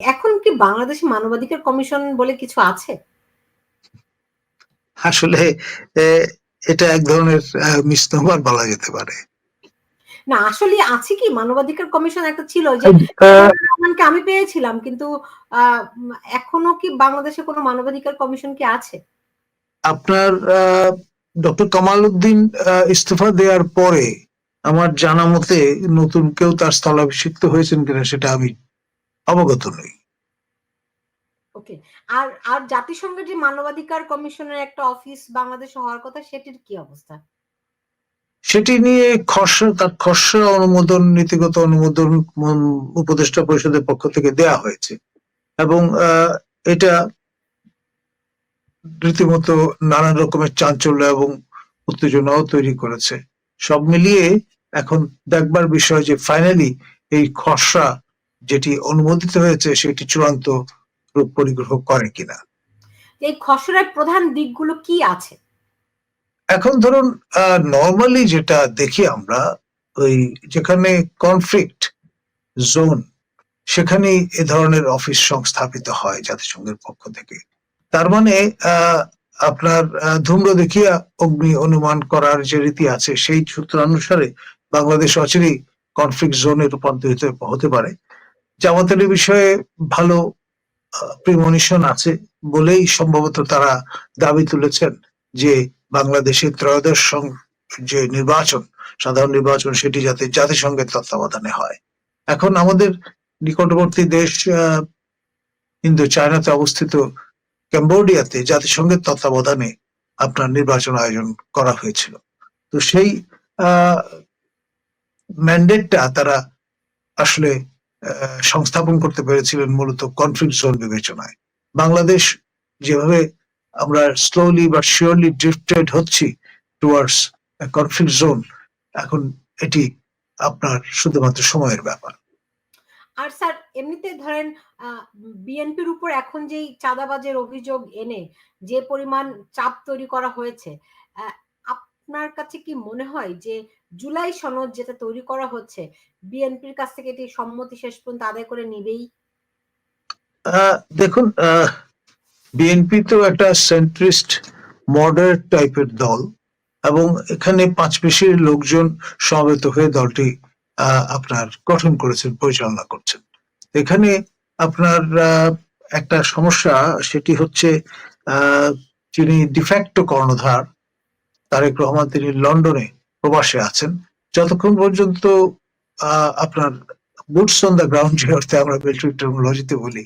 এখন কি বাংলাদেশে মানবাধিকার কমিশন বলে কিছু আছে? আসলে এটা এক ধরনের মিসনোমার বলা যেতে পারে। না আসলে আছে কি? মানবাধিকার কমিশন একটা ছিল যে রহমানকে আমি পেয়েছিলাম কিন্তু আহ, এখনও কি বাংলাদেশে কোনো মানবাধিকার কমিশন কি আছে? আপনার ডক্টর কামাল উদ্দিন আহ, ইস্তফা দেওয়ার পরে আমার জানা মতে নতুন কেউ তার স্থলাভিষিক্ত হয়েছেন কিনা সেটা আমি অবগত নই। ওকে আর আর জাতিসংঘের যে মানবাধিকার কমিশনের একটা অফিস বাংলাদেশে হওয়ার কথা সেটির কি অবস্থা? সেটি নিয়ে খসড়া তার খসড়া অনুমোদন নীতিগত অনুমোদন উপদেষ্টা পরিষদের পক্ষ থেকে দেয়া হয়েছে। এবং এটা রীতিমতো নানান রকমের চাঞ্চল্য এবং উত্তেজনাও তৈরি করেছে। সব মিলিয়ে এখন দেখবার বিষয় যে ফাইনালি এই খসড়া যেটি অনুমোদিত হয়েছে সেটি চূড়ান্ত রূপ পরিগ্রহ করে কিনা। এই খসড়ার প্রধান দিকগুলো কি আছে? এখন ধরুন নর্মালি যেটা দেখি আমরা ওই যেখানে কনফ্লিক্ট জোন সেখানেই এ ধরনের অফিস সংস্থাপিত হয় জাতিসংঘের পক্ষ থেকে। তার মানে আহ, আপনার ধূম্র দেখিয়া অগ্নি অনুমান করার যে রীতি আছে সেই সূত্রানুসারে বাংলাদেশ অচিরেই কনফ্লিক্ট জোনে রূপান্তরিত হতে পারে। জামাতের বিষয়ে ভালো প্রিমনিশন আছে বলেই সম্ভবত তারা দাবি তুলেছেন যে বাংলাদেশের ত্রয়োদশ যে নির্বাচন, সাধারণ নির্বাচন সেটি যাতে জাতিসংঘের তত্ত্বাবধানে হয়। এখন আমাদের নিকটবর্তী দেশ ইন্দো চায়নাতে অবস্থিত ক্যাম্বোডিয়াতে জাতিসংঘের তত্ত্বাবধানে আপনার নির্বাচন আয়োজন করা হয়েছিল। তো সেই ম্যান্ডেটটা তারা আসলে সংস্থাপন করতে পেরেছিলেন মূলত কনফ্লিক্ট জোন বিবেচনায়। বাংলাদেশ যেভাবে আমরা স্লোলি বা শিওরলি ড্রিফটেড হচ্ছি টুয়ার্ডস কনফ্লিক্ট জোন এখন এটি আপনার শুধুমাত্র সময়ের ব্যাপার। আর স্যার, এমনিতে ধরেন বিএনপির উপর এখন যেই চাঁদাবাজের অভিযোগ এনে যে পরিমাণ চাপ তৈরি করা হয়েছে আপনার কাছে কি মনে হয় যে জুলাই সনদ যেটা তৈরি করা হচ্ছে, বিএনপির কাছ থেকে এটি সম্মতি শেষ পর্যন্ত আদায় করে নিবেই? দেখুন বিএনপি তো একটা সেন্ট্রিস্ট মডারেট টাইপের দল এবং এখানে পাঁচ পেশির লোকজন সমবেত হয়ে দলটি আপনার গঠন করেছেন, পরিচালনা করছেন। এখানে আপনার একটা সমস্যা, সেটি হচ্ছে যিনি ডিফ্যাক্টো কর্ণধার তারেক রহমান তিনি লন্ডনে প্রবাসে আছেন। যতক্ষণ পর্যন্ত আপনার বুটস অন দ্য গ্রাউন্ড যে অর্থে আমরা মিলিটারি টেকনোলজিতে বলি,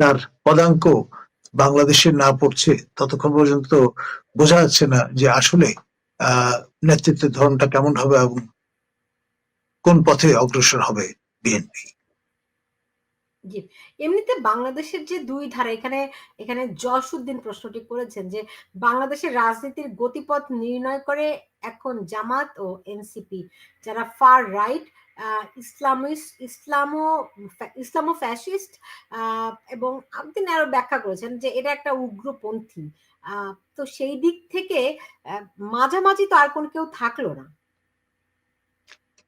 তার পদাঙ্ক বাংলাদেশে না পড়ছে, ততক্ষণ পর্যন্ত বোঝা যাচ্ছে না যে আসলে নেতৃত্বের ধরনটা কেমন হবে এবং কোন পথে অগ্রসর হবে বিএনপি। জি। এমনিতে বাংলাদেশের যে দুই ধারা, এখানে এখানে জসউদ্দিন প্রশ্নটি করেছেন যে, বাংলাদেশের রাজনীতির গতিপথ নির্ণয় করে এখন জামাত ও এনসিপি, যারা far right Islamist Islamo Islamo fascist এবং তিনি আরও ব্যাখ্যা করেছেন যে এটা একটা উগ্রপন্থী। তো সেই দিক থেকে মাঝামাঝি তো আর কোন কেউ থাকল না।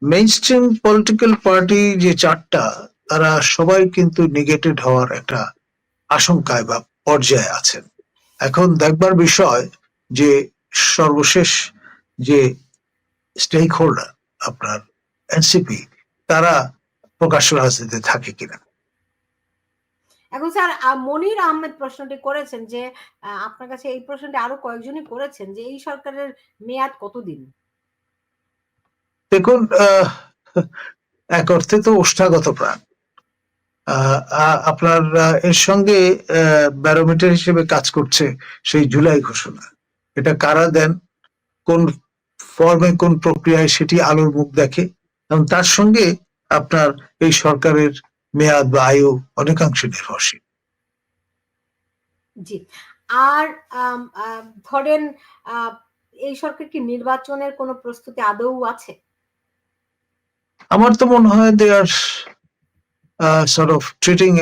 মেইন স্ট্রিম পলিটিক্যাল পার্টি যে চারটা তারা সবাই কিন্তু নেগেটেড হওয়ার একটা আশঙ্কায় বা পর্যায়ে আছেন। এখন দেখবার বিষয় যে সর্বশেষ যে স্টেক হোল্ডার আপনার এনসিপি তারা প্রকাশ্য রাজনীতিতে থাকে কিনা। এখন স্যার মনির আহমেদ প্রশ্নটি করেছেন যে আপনার কাছে এই প্রশ্নটি আরও কয়েকজনই করেছেন যে এই সরকারের মেয়াদ কতদিন? দেখুন আহ, এক অর্থে তো ওষ্ঠাগত প্রাণ। আপনার এর সঙ্গে ব্যারোমিটার হিসেবে কাজ করছে সেই জুলাই ঘোষণা। এটা কারা দেন? কোন ফর্মে কোন প্রক্রিয়ায় সেটি আলোর মুখ দেখে। এবং তার সঙ্গে আপনার এই সরকারের মেয়াদ বা আয়ু অনেকাংশে নির্ভরশীল। জি। আর ধরেন এই সরকার কি নির্বাচনের কোনো প্রস্তুতি আদৌ আছে? আমার তো মনে হয় they are sort of treating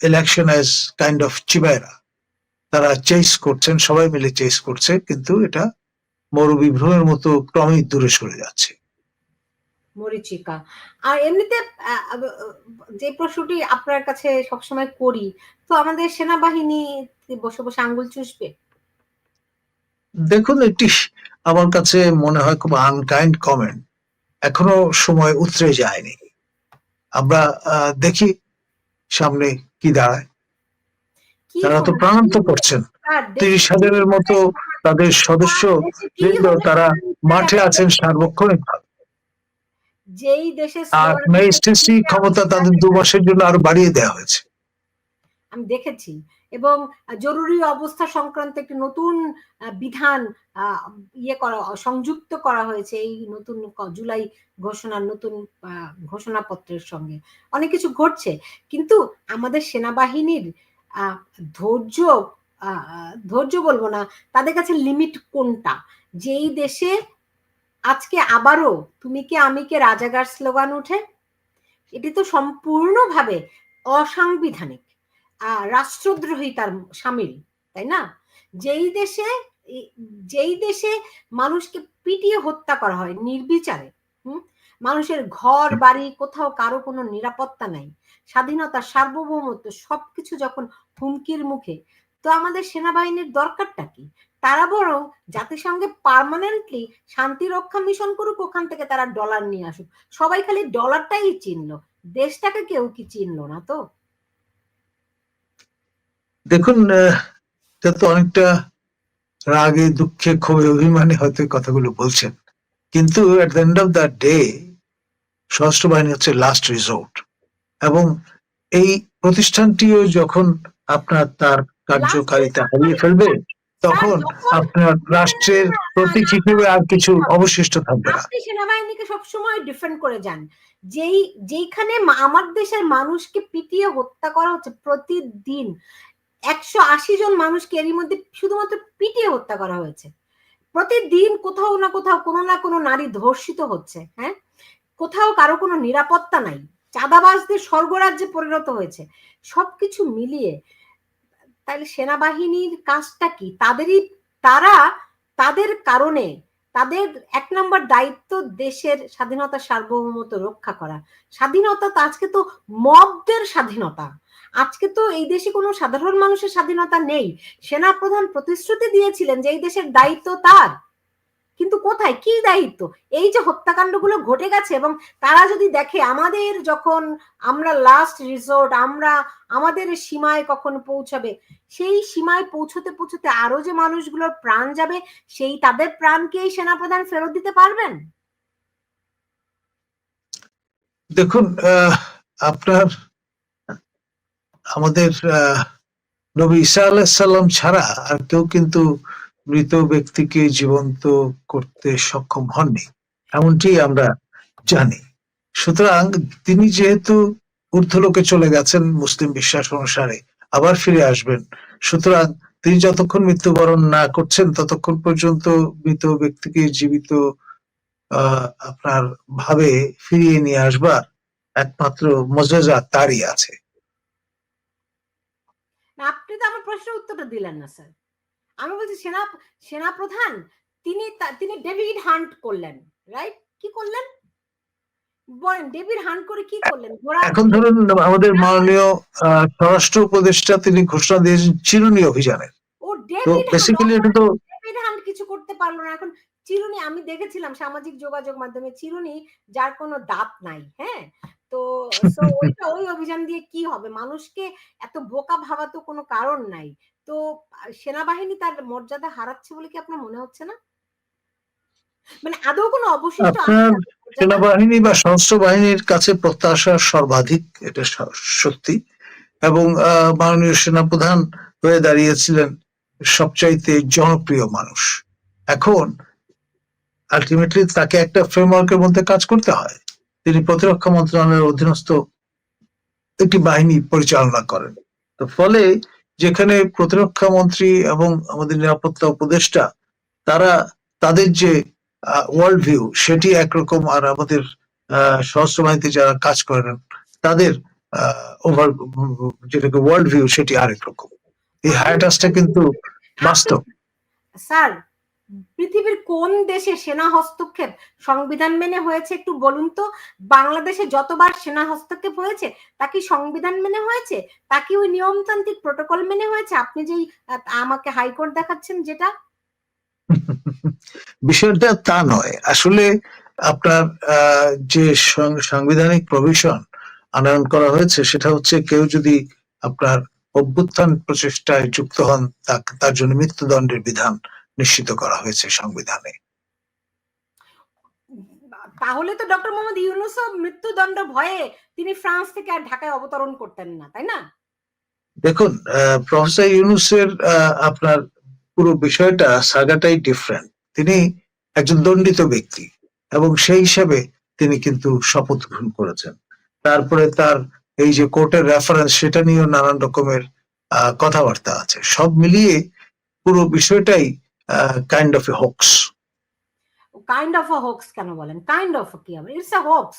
election as kind of চিবায়রা তারা চেস করছেন সবাই মিলে চেস করছে কিন্তু এটা মরুবিভ্রমের মতো ক্রমেই দূরে সরে যাচ্ছে। মরীচিকা। আর এমনিতে যে প্রশ্নটি আপনার কাছে সবসময় করি তো আমাদের সেনাবাহিনী বসে বসে আঙ্গুল চুষবে? দেখুন এটি আমার কাছে মনে হয় খুব আনকাইন্ড কমেন্ট এখনও সময় উতরে যায়নি। আমরা দেখি সামনে কি দাঁড়ায়। তারা তো? প্রাণান্ত করছেন। তিরিশ হাজারের মতো তাদের সদস্য হবে? তারা মাঠে আছেন সার্বক্ষণিক যেই দেশে আর ম্যাজিস্ট্রেসি ক্ষমতা তাদের দু মাসের জন্য আরও বাড়িয়ে দেওয়া হয়েছে। আমি দেখেছি। এবং জরুরি অবস্থা সংক্রান্ত একটি নতুন বিধান ইয়ে করা, সংযুক্ত করা হয়েছে এই নতুন জুলাই ঘোষণার নতুন ঘোষণাপত্রের সঙ্গে। অনেক কিছু ঘটছে, কিন্তু আমাদের সেনাবাহিনীর ধৈর্য ধৈর্য বলব না, তাদের কাছে লিমিট কোনটা? যেই দেশে আজকে আবারও তুমি কে আমি কে রাজাগার স্লোগান উঠে এটি তো সম্পূর্ণভাবে অসাংবিধানিক। আহ, রাষ্ট্রদ্রোহিতার সামিল তাই না? যেই দেশে যেই দেশে মানুষকে পিটিয়ে হত্যা করা হয় নির্বিচারে হুম? মানুষের ঘর বাড়ি কোথাও কারও কোনো নিরাপত্তা নাই। স্বাধীনতা সার্বভৌমত্ব সবকিছু যখন হুমকির মুখে তো আমাদের সেনাবাহিনীর দরকারটা কি? তারা বরং জাতিসংঘে পার্মানেন্টলি শান্তি রক্ষা মিশন করুক ওখান থেকে তারা ডলার নিয়ে আসুক। সবাই খালি ডলারটাই চিনলো দেশটাকে কেউ কি চিনলো না তো? দেখুন এটা তো অনেকটা রাগে দুঃখে ক্ষোভে অভিমানে হয়তো কথাগুলো বলছেন। কিন্তু at the end of the day সশস্ত্র বাহিনী হচ্ছে লাস্ট রিসোর্ট এবং এই প্রতিষ্ঠানটিও যখন আপনার তার কার্যকারিতা হারিয়ে ফেলবে তখন আপনার রাষ্ট্রের প্রতীক হিসেবে আর কিছু অবশিষ্ট থাকবে না। সেনাবাহিনীকে সবসময় ডিফেন্ড করে যান। যেই যেইখানে আমার দেশের মানুষকে পিটিয়ে হত্যা করা হচ্ছে প্রতিদিন একশো আশি জন মানুষকে এরই মধ্যে শুধুমাত্র পিটিয়ে হত্যা করা হয়েছে। প্রতিদিন কোথাও না কোথাও কোনো না কোনো নারী ধর্ষিত হচ্ছে হ্যাঁ? কোথাও কারও কোনো নিরাপত্তা নাই। চাঁদাবাজদের স্বর্গরাজ্যে পরিণত হয়েছে। সবকিছু মিলিয়ে তাহলে সেনাবাহিনীর কাজটা কি? তাদেরই, তারা তাদের কারণে তাদের এক নম্বর দায়িত্ব দেশের স্বাধীনতা সার্বভৌমত্ব রক্ষা করা। স্বাধীনতা তো আজকে তো মবদের স্বাধীনতা। আজকে তো এই দেশে কোনো সাধারণ মানুষের স্বাধীনতা নেই। সেনাপ্রধান প্রতিশ্রুতি দিয়েছিলেন যে এই দেশের দায়িত্ব তার। কিন্তু কোথায়? কি দায়িত্ব? এই যে হত্যাকাণ্ডগুলো ঘটে গেছে এবং তারা যদি দেখে আমাদের যখন আমরা লাস্ট রিসোর্ট আমরা আমাদের সীমায় কখন পৌঁছাবে, সেই সীমায় পৌঁছতে পৌঁছতে আরও যে মানুষগুলোর প্রাণ যাবে, সেই তাদের প্রাণকে এই সেনাপ্রধান ফেরত দিতে পারবেন? দেখুন আপনার আমাদের নবী ঈসা আলাইসাল্লাম ছাড়া আর কেউ কিন্তু মৃত ব্যক্তিকে জীবন্ত করতে সক্ষম হননি। এমনটি আমরা জানি। সুতরাং তিনি যেহেতু ঊর্ধ্বলোকে চলে গেছেন মুসলিম বিশ্বাস অনুসারে, আবার ফিরে আসবেন। সুতরাং তিনি যতক্ষণ মৃত্যুবরণ না করছেন, ততক্ষণ পর্যন্ত মৃত ব্যক্তিকে জীবিত আপনার ভাবে ফিরিয়ে নিয়ে আসবার একমাত্র মজাজা তারই আছে। আপনি তো আমার প্রশ্নের উত্তরটা দিলেন না স্যার। আমি বলছি সেনা সেনাপ্রধান তিনি তিনি ডেভিড হান্ট করলেন রাইট কি করলেন? বলেন ডেভিড হান্ট করে কি করলেন? এখন ধরুন আমাদের মাননীয় স্বরাষ্ট্র উপদেষ্টা তিনি ঘোষণা দিয়েছেন চিরুনি অভিযানের ও ডেভিড বেসিক্যালি এটা তো ডেভিড হান্ট কিছু করতে পারল না। এখন চিরুনি আমি দেখেছিলাম সামাজিক যোগাযোগ মাধ্যমে চিরুনি যার কোনো দাঁত নাই হ্যাঁ? তো ওইটা ওই অভিযান দিয়ে কি হবে? মানুষকে এত বোকা ভাবা তো কোনো কারণ নাই। তো সেনাবাহিনী তার মর্যাদা হারাচ্ছে বলে কি আপনার মনে হচ্ছে না? মানে আদৌ কোনো অবশিষ্ট সেনাবাহিনী বা সশস্ত্র বাহিনীর কাছে প্রত্যাশা সর্বাধিক এটা সত্যি। এবং মাননীয় সেনাপ্রধান হয়ে দাঁড়িয়েছিলেন সবচাইতে জনপ্রিয় মানুষ। এখন আলটিমেটলি তাকে একটা ফ্রেমওয়ার্কের মধ্যে কাজ করতে হয়। তিনি প্রতিরক্ষা মন্ত্রণালয়ের অধীনস্থ একটি বাহিনী পরিচালনা করেন। তো ফলে যেখানে প্রতিরক্ষা মন্ত্রী এবং আমাদের নিরাপত্তা উপদেষ্টা তারা তাদের যে ওয়ার্ল্ড ভিউ সেটি একরকম আর আমাদের আহ, বাহিনীতে যারা কাজ করেন তাদের ওভার যেটাকে ওয়ার্ল্ড ভিউ সেটি আরেক রকম। এই হায়াটাসটা কিন্তু বাস্তব। স্যার পৃথিবীর কোন দেশে সেনা হস্তক্ষেপ সংবিধান মেনে হয়েছে একটু বলুন তো? বাংলাদেশে যতবার সেনা হস্তক্ষেপ হয়েছে, তা কি সংবিধান মেনে হয়েছে? তা কি ওই নিয়মতান্ত্রিক প্রোটোকল মেনে হয়েছে? আপনি যেই, আমাকে হাইকোর্ট দেখাচ্ছেন যেটা। বিষয়টা তা নয়। আসলে আপনার যে সাংবিধানিক প্রভিশন আনয়ন করা হয়েছে, সেটা হচ্ছে কেউ যদি আপনার অভ্যুত্থান প্রচেষ্টায় যুক্ত হন তার জন্য মৃত্যুদণ্ডের বিধান। নিশ্চিত করা হয়েছে সংবিধানে। তাহলে তো ডক্টর মোহাম্মদ ইউনুসও মৃত্যুদণ্ড ভয়ে তিনি ফ্রান্স থেকে আর ঢাকায় অবতরণ করতেন না তাই না? দেখুন প্রফেসর ইউনুসের আপনার পুরো বিষয়টা সাগাটাই ডিফারেন্ট তিনি একজন দণ্ডিত ব্যক্তি এবং সেই হিসাবে তিনি কিন্তু শপথ গ্রহণ করেছেন। তারপরে তার এই যে কোর্টের রেফারেন্স সেটা নিয়েও নানান রকমের আহ, কথাবার্তা আছে। সব মিলিয়ে পুরো বিষয়টাই kind of a hoax kind of a hoax কেন বলেন? কাইন্ড অফ কি হবে? ইটস আ হোক্স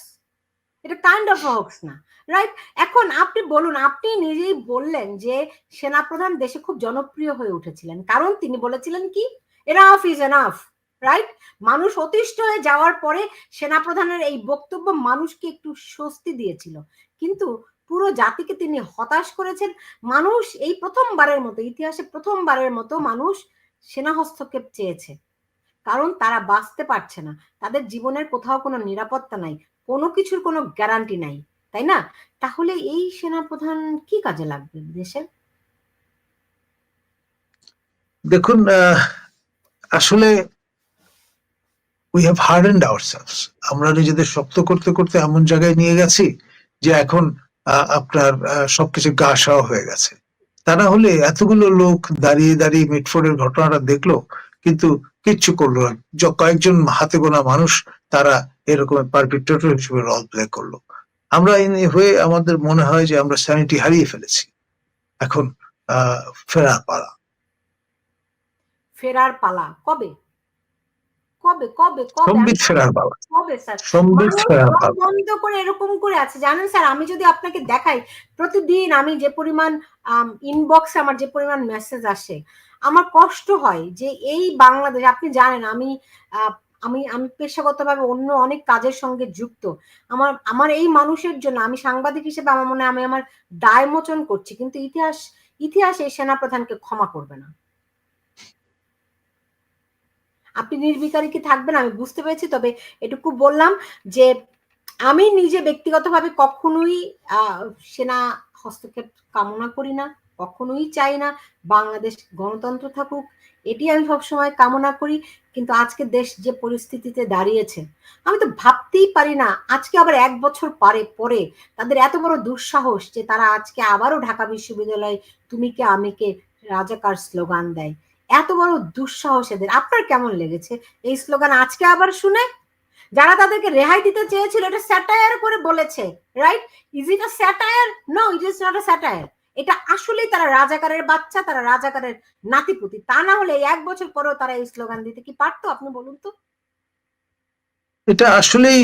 এটা কাইন্ড অফ হোক্স না রাইট এখন আপনি বলুন, আপনি নিজেই বললেন যে সেনাপ্রধান দেশে খুব জনপ্রিয় হয়ে উঠেছিলেন। কারণ তিনি বলেছিলেন কি? এনাফ ইজ এনাফ রাইট মানুষ অতিষ্ঠ হয়ে যাওয়ার পরে সেনাপ্রধানের এই বক্তব্য মানুষকে একটু স্বস্তি দিয়েছিল। কিন্তু পুরো জাতিকে তিনি হতাশ করেছেন। মানুষ এই প্রথমবারের মতো, ইতিহাসে প্রথমবারের মতো মানুষ সেনা হস্তক্ষেপ চেয়েছে। কারণ তারা বাঁচতে পারছে না। তাদের জীবনের কোথাও কোনো নিরাপত্তা নাই, কোনো কিছুর কোনো গ্যারান্টি নাই, তাই না? তাহলে এই সেনাপ্রধান কি কাজে লাগবে দেশের দেখুন আসলে উই হ্যাভ হার্ডেন্ড আওয়ারসেলস আমরা নিজেদের শক্ত করতে করতে এমন জায়গায় নিয়ে গেছি যে এখন আপনার সবকিছু গা হয়ে গেছে। তা না হলে এতগুলো লোক দাঁড়িয়ে দাঁড়িয়ে মিটফোর্ডের ঘটনাটা দেখল, কিন্তু কিচ্ছু করল না। কয়েকজন হাতে গোনা মানুষ তারা এরকম পারপিট্রেটর হিসেবে রল প্লে করল। আমরা হয়ে আমাদের মনে হয় যে আমরা স্যানিটি হারিয়ে ফেলেছি। এখন ফেরার পালা। ফেরার পালা। কবে? কবে কবে কবে? সম্বিত কবে স্যার? মানুষ ফেরার বন্ধ করে এরকম করে আছে। জানেন স্যার আমি যদি আপনাকে দেখাই প্রতিদিন আমি যে পরিমাণ ইনবক্সে আমার যে পরিমাণ মেসেজ আসে আমার কষ্ট হয় যে এই বাংলাদেশ আপনি জানেন আমি আমি আমি পেশাগতভাবে অন্য অনেক কাজের সঙ্গে যুক্ত। আমার আমার এই মানুষের জন্য আমি সাংবাদিক হিসেবে আমার মনে আমি আমার দায় মোচন করছি কিন্তু ইতিহাস ইতিহাস এই সেনাপ্রধানকে ক্ষমা করবে না। আপনি নির্বিকারী কি থাকবেন? আমি বুঝতে পেরেছি, তবে এটুকু বললাম যে আমি নিজে ব্যক্তিগতভাবে কখনোই সেনা হস্তক্ষেপ কামনা করি না, কখনোই চাই না বাংলাদেশ গণতন্ত্র থাকুক। এটি আমি সবসময় কামনা করি, কিন্তু আজকে দেশ যে পরিস্থিতিতে দাঁড়িয়েছে, আমি তো ভাবতেই পারি না, আজকে আবার এক বছর পরে পরে তাদের এত বড় দুঃসাহস যে তারা আজকে আবারও ঢাকা বিশ্ববিদ্যালয়ে, তুমি কে, আমি কে? রাজাকার স্লোগান দেয়। এত বড় দুঃসাহস এদের। আপনার কেমন লেগেছে? এই স্লোগান আজকে আবার শুনে? যারা তাদেরকে রেহাই দিতে চেয়েছিল এটা স্যাটায়ার করে বলেছে right is it a satire no it is not a satire এটা আসলেই তারা রাজাকারের বাচ্চা তারা রাজাকারের নাতিপুতি। তা না হলে এক বছর পরেও তারা এই স্লোগান দিতে কি পারতো? আপনি বলুন তো। এটা আসলেই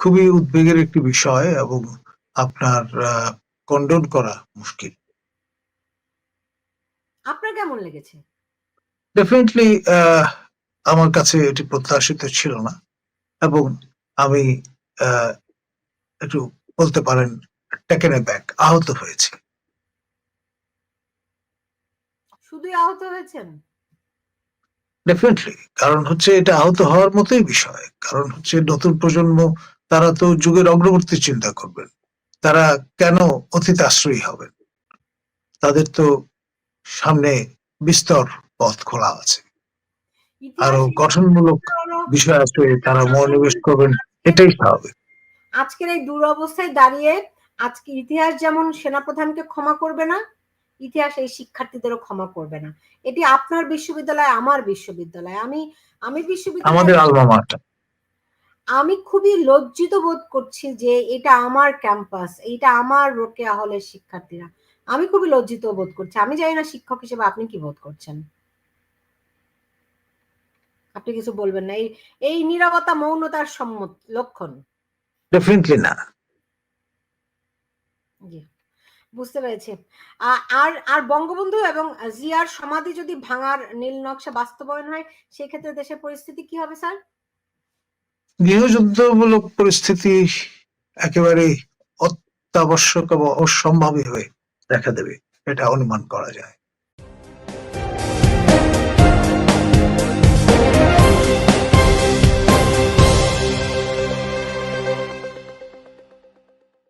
খুবই উদ্বেগের একটি বিষয় এবং আপনার কন্ডন করা মুশকিল। আপনার কেমন লেগেছে? ডেফিনেটলি আমার কাছে এটি প্রত্যাশিত ছিল না এবং আমি আহ, একটু বলতে পারেন টেকেন ব্যাক আহত হয়েছি। শুধুই আহত হয়েছেন? ডেফিনেটলি কারণ হচ্ছে এটা আহত হওয়ার মতোই বিষয়। কারণ হচ্ছে নতুন প্রজন্ম তারা তো যুগের অগ্রবর্তী চিন্তা করবেন। তারা কেন অতীত আশ্রয়ী হবেন? তাদের তো সামনে বিস্তর পথ খোলা আছে। আরও গঠনমূলক বিষয় আছে তারা মনোনিবেশ করবেন এটাই স্বাভাবিক। আজকের এই দুরবস্থায় দাঁড়িয়ে আজকে ইতিহাস যেমন সেনাপ্রধানকে ক্ষমা করবে না ইতিহাস এই শিক্ষার্থীদেরও ক্ষমা করবে না। এটি আপনার বিশ্ববিদ্যালয় আমার বিশ্ববিদ্যালয়। আমি আমি বিশ্ববিদ্যালয় আমাদের আলমা মাটা আমি খুবই লজ্জিত বোধ করছি যে এটা আমার ক্যাম্পাস এটা আমার রোকেয়া হলের শিক্ষার্থীরা। আমি খুবই লজ্জিত বোধ করছি। আমি জানি না শিক্ষক হিসেবে আপনি কি বোধ করছেন। আপনি কিছু বলবেন না। এই এই নীরবতা মৌনতার সম্মত লক্ষণ। ডেফিনেটলি না। জি বুঝতে পেরেছি। আর আর বঙ্গবন্ধু এবং জিয়ার সমাধি যদি ভাঙার নীল নকশা বাস্তবায়ন হয়, সেক্ষেত্রে দেশের পরিস্থিতি কি হবে স্যার? গৃহযুদ্ধমূলক পরিস্থিতি একেবারে অত্যাবশ্যক এবং অসম্ভাবী হয়ে দেখা দেবে। এটা অনুমান করা যায়।